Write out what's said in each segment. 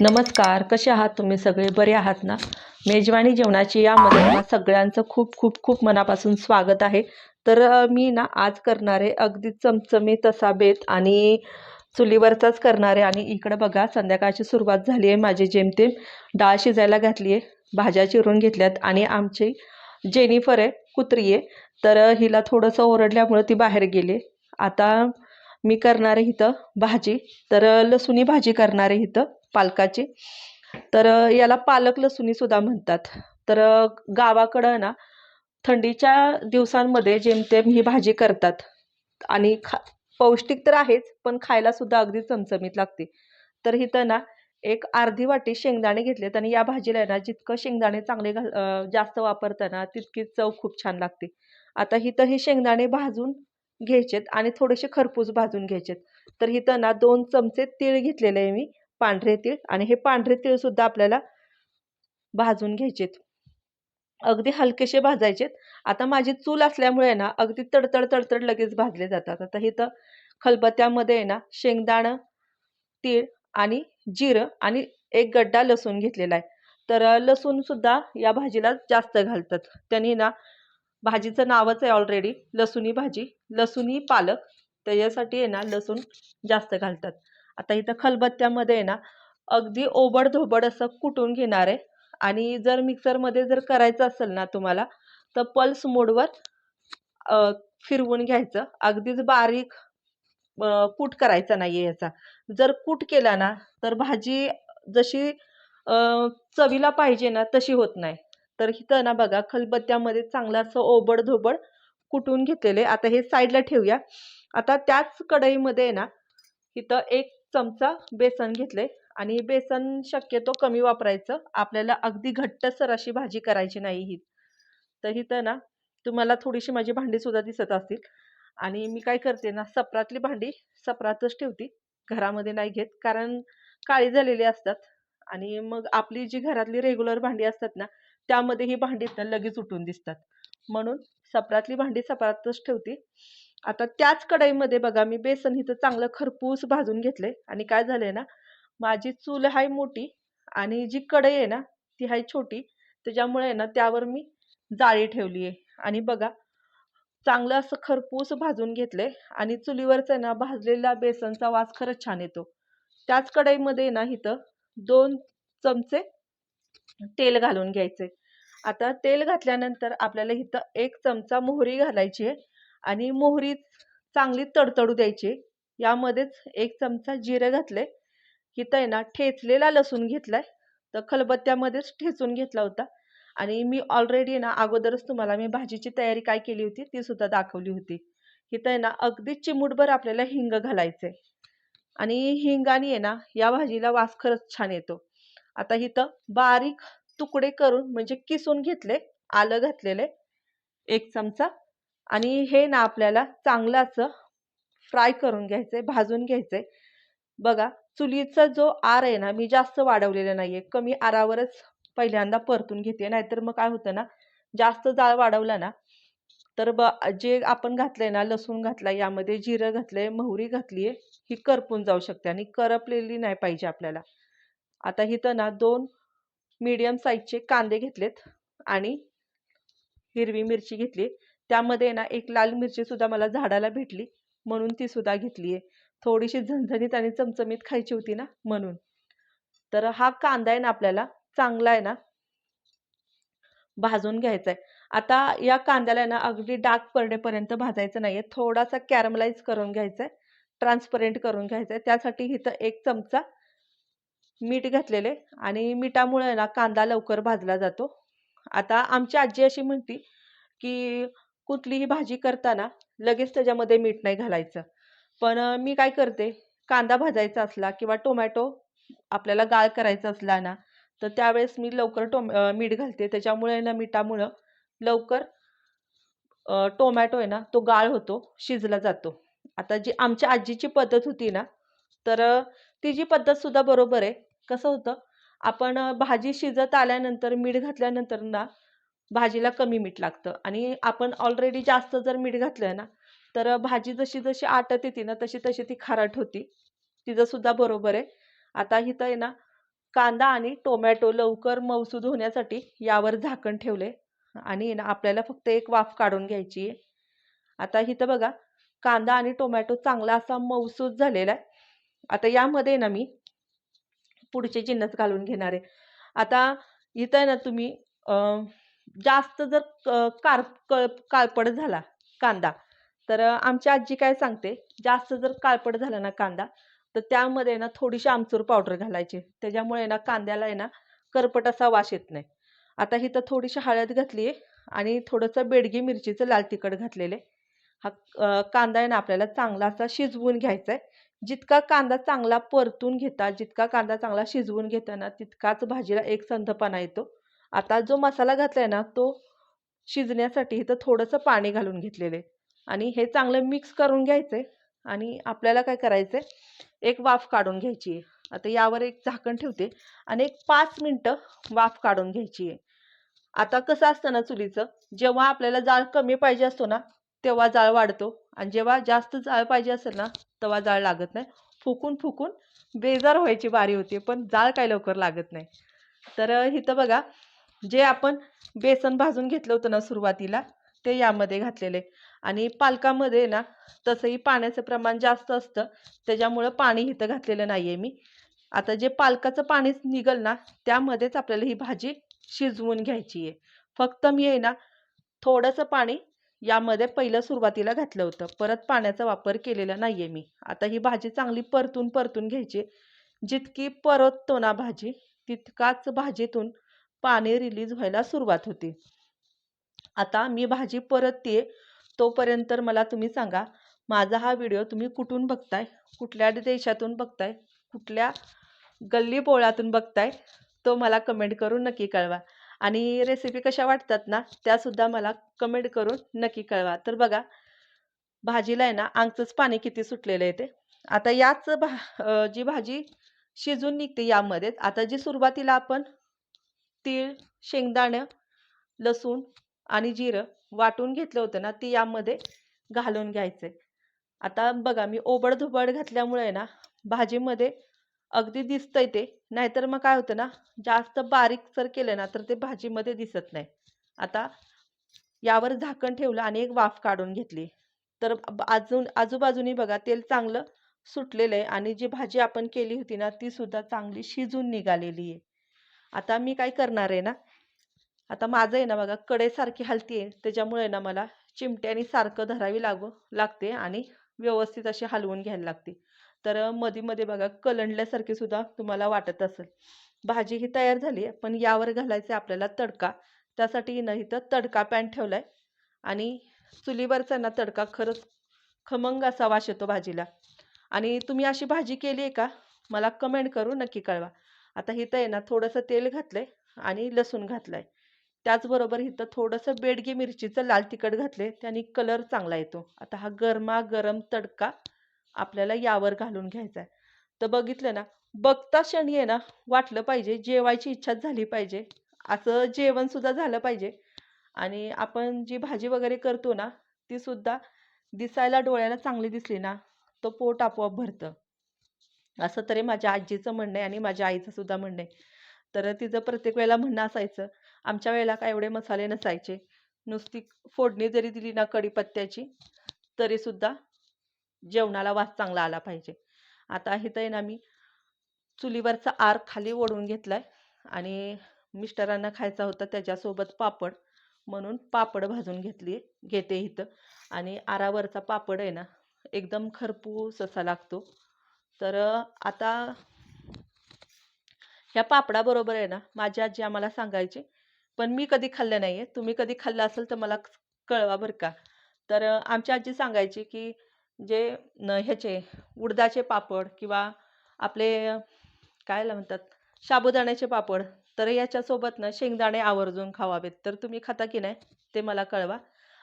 नमस्कार कसे आहात तुम्ही सगळे? बरे आहात ना? मेजवानी जेवणाची यामध्ये तुम्हा सगळ्यांचं खूप खूप खूप मनापासून स्वागत आहे. तर मी ना आज करणारे अगदी चमचमीत असा बेत आणि चुलीवरचाच करणारे आणि इकडं बघा संध्याकाळची सुरुवात झाली आहे माझी जेमतेम. डाळ शिजायला घातली आहे भाज्या चिरून घेतल्यात आणि आमची जेनिफर आहे कुत्री आहे. तर हिला थोडंसं ओरडल्यामुळं ती बाहेर गेली आता मी करणार आहे इथं भाजी. तर लसुणी भाजी करणार आहे इथं. पालकाची. तर याला पालक लसुणी सुद्धा म्हणतात. तर गावाकडं ना थंडीच्या दिवसांमध्ये जेमतेम ही भाजी करतात. आणि खा पौष्टिक तर आहेच पण खायला सुद्धा अगदी चमचमीत लागते. तर इथं ना एक अर्धी वाटी शेंगदाणे घेतलेत आणि या भाजीला ना जितकं शेंगदाणे चांगले घाल जास्त वापरताना तितकी चव खूप छान लागते. आता इथं हे शेंगदाणे भाजून घ्यायचेत आणि थोडेसे खरपूस भाजून घ्यायचेत. तर इथं ना दोन चमचे तीळ घेतलेले आहे मी. पांढरे तीळ आणि हे पांढरे तीळ सुद्धा आपल्याला भाजून घ्यायचेत. अगदी हलकेसे भाजायचेत. आता माझी चूल असल्यामुळे ना अगदी तडतड तडतड लगेच भाजले जातात. आता इथं खलबत्त्यामध्ये आहे ना शेंगदाणं तीळ आणि जिरं आणि एक गड्डा लसूण घेतलेला आहे. तर लसूणसुद्धा लसूण सुद्धा या भाजीला जास्त घालतात. त्यांनी ना भाजीचं नावच आहे ऑलरेडी लसुणी भाजी लसुणी पालक. त्याच्यासाठी आहे ना लसूण जास्त घालतात. आता इथं खलबत्त्यामध्ये आहे ना अगदी ओबडधोबड असं कुटून घेणार आहे. आणि जर मिक्सरमध्ये जर करायचं असेल ना तुम्हाला तर पल्स मोडवर फिरवून घ्यायचं. अगदीच बारीक कूट करायचा नाही आहे याचा. जर कूट केला ना तर भाजी जशी चवीला पाहिजे ना तशी होत नाही. तर इथं ना बघा खलबत्त्यामध्ये चांगलं असं ओबडधोबड कुटून घेतलेले आता हे साईडला ठेवूया. आता त्याच कढईमध्ये आहे ना इथं एक चमचा बेसन घेतले आणि बेसन शक्यतो कमी वापरायचं. आपल्याला अगदी घट्टसर अशी भाजी करायची नाही ही. तर इथं ना तुम्हाला थोडीशी माझी भांडी सुद्धा दिसत असतील. आणि मी काय करते ना सपरातली भांडी सपरातच ठेवते. घरामध्ये नाही घेत कारण काळी झालेली असतात. आणि मग आपली जी घरातली रेग्युलर भांडी असतात ना त्यामध्ये ही भांडी ना लगेच उठून दिसतात. म्हणून सपरातली भांडी सपरातच ठेवते. आता त्याच कढईमध्ये बघा मी बेसन हिचं चांगलं खरपूस भाजून घेतले आणि काय झालंय ना माझी चूल आहे मोठी आणि जी कढई आहे ना ती आहे छोटी. त्याच्यामुळे आहे ना त्यावर मी जाळी ठेवली आहे. आणि बघा चांगलं असं खरपूस भाजून घेतले आणि चुलीवरचं आहे ना भाजलेला बेसनचा वास खरंच छान येतो. त्याच कढईमध्ये ना इथं दोन चमचे तेल घालून घ्यायचे आता तेल घातल्यानंतर आपल्याला इथं एक चमचा मोहरी घालायची आहे. आणि मोहरी चांगली तडतडू द्यायची. यामध्येच एक चमचा जिरे घातले. इथं आहे ना ठेचलेला लसूण घेतलाय. तर खलबत्त्यामध्येच ठेचून घेतला होता. आणि मी ऑलरेडी ना अगोदरच तुम्हाला मी भाजीची तयारी काय केली होती ती सुद्धा दाखवली होती. इथं आहे ना अगदी चिमूटभर आपल्याला हिंग घालायचे आणि हिंगाने आहे ना या भाजीला वास खरंच छान येतो. आता इथं बारीक तुकडे करून म्हणजे किसून घेतले आलं घातलेले. एक चमचा आणि हे ना आपल्याला चांगलं असं फ्राय करून घ्यायचंय भाजून घ्यायचंय. बघा चुलीचा जो आर आहे ना मी जास्त वाढवलेला नाहीये. कमी आरावरच पहिल्यांदा परतून घेते. नाहीतर मग काय होतं ना जास्त जाळ वाढवला ना तर ब जे आपण घातलंय ना लसूण घातलाय यामध्ये जिरं घातलंय मोहरी घातलीये ही करपून जाऊ शकते आणि करपलेली नाही पाहिजे आपल्याला. आता इथं ना दोन मीडियम साईजचे कांदे घेतलेत आणि हिरवी मिरची घेतली त्यामध्ये ना एक लाल मिरची सुद्धा मला झाडाला भेटली म्हणून ती सुद्धा घेतली आहे थोडीशी झणझणीत आणि चमचमीत खायची होती ना म्हणून. तर हा कांदा आहे ना आपल्याला चांगला आहे ना भाजून घ्यायचा आहे आता या कांद्याला ना अगदी डार्क पडेपर्यंत भाजायचं नाहीये. थोडासा कॅरमलाइज करून घ्यायचा आहे ट्रान्सपरंट करून घ्यायचा आहे त्यासाठी इथं एक चमचा मीठ घातलेले आणि मिठामुळे ना कांदा लवकर भाजला जातो. आता आमची आजी अशी म्हणती की कुठलीही भाजी करताना लगेच त्याच्यामध्ये मीठ नाही घालायचं. पण मी काय करते कांदा भाजायचा असला किंवा टोमॅटो आपल्याला गाळ करायचा असला ना तर त्यावेळेस मी लवकर टोम मीठ घालते. त्याच्यामुळे ना मिठामुळं लवकर टोमॅटो आहे ना तो गाळ होतो शिजला जातो. आता जी आमच्या आजीची पद्धत होती ना तर ती जी पद्धतसुद्धा बरोबर आहे. कसं होतं आपण भाजी शिजत आल्यानंतर मीठ घातल्यानंतर ना भाजीला कमी मीठ लागतं. आणि आपण ऑलरेडी जास्त जर मीठ घातलं ना तर भाजी जशी जशी आटत येते ना तशी तशी ती खारट होती. तिचं सुद्धा बरोबर आहे. आता इथं आहे ना कांदा आणि टोमॅटो लवकर मऊसूद होण्यासाठी यावर झाकण ठेवले आणि ना आपल्याला फक्त एक वाफ काढून घ्यायची आहे. आता इथं बघा कांदा आणि टोमॅटो चांगला असा मऊसूद झालेला आहे. आता यामध्ये ना मी पुढचे जिन्नस घालून घेणार आहे. आता इथं ना तुम्ही जास्त जर क- कार क- काळपट झाला कांदा तर आमची आजी काय सांगते जास्त जर काळपट झाला ना कांदा तर त्यामध्ये ना थोडीशी आमचूर पावडर घालायची. त्याच्यामुळे ना कांद्याला आहे ना करपट असा वास येत नाही. आता इथं थोडीशी हळद घातली आहे आणि थोडंसं बेडगी मिरचीचं लाल तिखट घातलेलं आहे. हा कांदा आहे ना आपल्याला चांगला असा शिजवून घ्यायचा आहे. जितका कांदा चांगला परतून घेता जितका कांदा चांगला शिजवून घेताना तितकाच भाजीला एक संधपणा येतो. आता जो मसाला घातला आहे ना तो शिजण्यासाठी इथं थोडंसं पाणी घालून घेतलेलं. आहे आणि हे चांगलं मिक्स करून घ्यायचे आणि आपल्याला काय करायचं आहे एक वाफ काढून घ्यायची आहे. आता यावर एक झाकण ठेवते आणि एक पाच मिनटं वाफ काढून घ्यायची आहे. आता कसं असतं ना चुलीचं जेव्हा आपल्याला जाळ कमी पाहिजे असतो ना तेव्हा जाळ वाढतो. आणि जेव्हा जास्त जाळ पाहिजे असेल ना तेव्हा जाळ लागत नाही. फुकून फुकून बेजार व्हायची बारी होते पण जाळ काय लवकर लागत नाही. तर इथं बघा जे आपण बेसन भाजून घेतलं होतं ना सुरुवातीला ते यामध्ये घातलेले. आणि पालकामध्ये ना तसंही पाण्याचं प्रमाण जास्त असतं त्याच्यामुळं पाणी इथं घातलेलं नाही आहे मी. आता जे पालकाचं पाणी निघल ना त्यामध्येच आपल्याला ही भाजी शिजवून घ्यायची आहे. फक्त मी आहे ना थोडंसं पाणी यामध्ये पहिलं सुरुवातीला घातलं होतं. परत पाण्याचा वापर केलेला नाही आहे मी. आता ही भाजी चांगली परतून परतून घ्यायची जितकी परततो ना भाजी तितकाच भाजीतून पाणी रिलीज व्हायला सुरुवात होते. आता मी भाजी परत ये तोपर्यंत तर मला तुम्ही सांगा माझा हा व्हिडिओ तुम्ही कुठून बघताय? कुठल्या देशातून बघताय? कुठल्या गल्ली बोळातून बघताय? तो मला कमेंट करून नक्की कळवा. आणि रेसिपी कशा वाटतात ना त्यासुद्धा मला कमेंट करून नक्की कळवा. तर बघा भाजीला आहे ना आंगचंच पाणी किती सुटलेलं आहे ते. आता याच भा जी भाजी शिजून निघते यामध्येच आता जी सुरुवातीला आपण तीळ शेंगदाणं लसूण आणि जिरं वाटून घेतलं होतं ना ती यामध्ये घालून घ्यायचं. आता बघा मी ओबडधोबड घातल्यामुळे ना भाजीमध्ये अगदी दिसतंय ते. नाहीतर मग काय होतं ना जास्त बारीक जर केलं ना तर ते भाजीमध्ये दिसत नाही. आता यावर झाकण ठेवलं आणि एक वाफ काढून घेतली. तर अजून आजूबाजूनी बघा तेल चांगलं सुटलेलं आहे आणि जी भाजी आपण केली होती ना ती सुद्धा चांगली शिजून निघालेली आहे. आता मी काय करणार आहे ना? आता माझं आहे ना बघा कडेसारखी हलती आहे. त्याच्यामुळे ना मला चिमट्याने सारखं धरावी लागू लागते आणि व्यवस्थित अशी हलवून घ्यायला लागते. तर मध्ये मध्ये बघा कलंडल्यासारखी सुद्धा तुम्हाला वाटत असेल. भाजी ही तयार झाली आहे पण यावर घालायचं आहे आपल्याला तडका. त्यासाठी ना इथं तडका पॅन ठेवला आहे आणि चुलीवरचा ना तडका खरंच खमंग असा वास येतो भाजीला. आणि तुम्ही अशी भाजी केली आहे का? मला कमेंट करून नक्की कळवा. आता इथं आहे ना थोडंसं तेल घातलं आहे आणि लसूण घातलं आहे त्याचबरोबर इथं थोडंसं बेडगी मिरचीचं लाल तिखट घातले त्याने कलर चांगला येतो. आता हा गरमा गरम तडका आपल्याला यावर घालून घ्यायचा आहे तर बघितलं ना बघता क्षणी आहे ना वाटलं पाहिजे जेवायची इच्छाच झाली पाहिजे असं जेवणसुद्धा झालं पाहिजे. आणि आपण जी भाजी वगैरे करतो ना ती सुद्धा दिसायला डोळ्याला चांगली दिसली ना तो पोट आपोआप भरतं. असं तरी माझ्या आजीचं म्हणणं आहे आणि माझ्या आईचं सुद्धा म्हणणं आहे. तर तिचं प्रत्येक वेळेला म्हणणं असायचं आमच्या वेळेला काय एवढे मसाले नसायचे. नुसती फोडणी जरी दिली ना कढीपत्त्याची तरीसुद्धा जेवणाला वास चांगला आला पाहिजे. आता इथं आहे ना मी चुलीवरचा आर खाली ओढून घेतलाय आणि मिस्टरांना खायचा होता त्याच्यासोबत पापड म्हणून पापड भाजून घेतली घेते इथं. आणि आरावरचा पापड आहे ना एकदम खरपूस असा लागतो. तर आता ह्या पापडाबरोबर आहे ना माझी आजी आम्हाला सांगायची पण मी कधी खाल्लं नाही आहे तुम्ही कधी खाल्लं असेल तर मला कळवा बरं का. तर आमची आजी सांगायची की जे न ह्याचे उडदाचे पापड किंवा आपले काय म्हणतात साबुदाण्याचे पापड तर याच्यासोबत ना शेंगदाणे आवर्जून खावावेत तर तुम्ही खाता की नाही ते मला कळवा.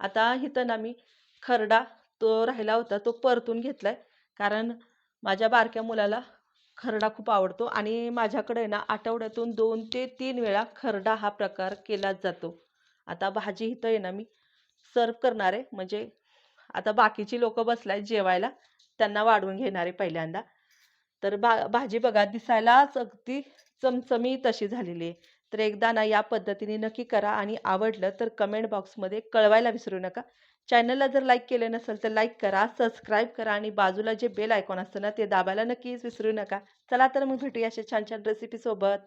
आता इथं ना मी खरडा तो राहिला होता तो परतून घेतला आहे कारण माझ्या बारक्या मुलाला खरडा खूप आवडतो आणि माझ्याकडे ना आठवड्यातून दोन ते तीन वेळा खरडा हा प्रकार केलाच जातो. आता भाजी इथं आहे ना मी सर्व करणार आहे. म्हणजे आता बाकीची लोक बसलाय जेवायला त्यांना वाढवून घेणार आहे पहिल्यांदा. तर भा भाजी बघा दिसायलाच अगदी चमचमी तशी झालेली आहे. तर एकदा ना या पद्धतीने नक्की करा आणि आवडलं तर कमेंट बॉक्समध्ये कळवायला विसरू नका. चॅनलला जर लाईक केले नसेल तर लाईक करा सबस्क्राईब करा आणि बाजूला जे बेल आयकॉन असतं ना ते दाबायला नक्कीच विसरू नका. चला तर मग भेटूया अशा छान छान रेसिपीसोबत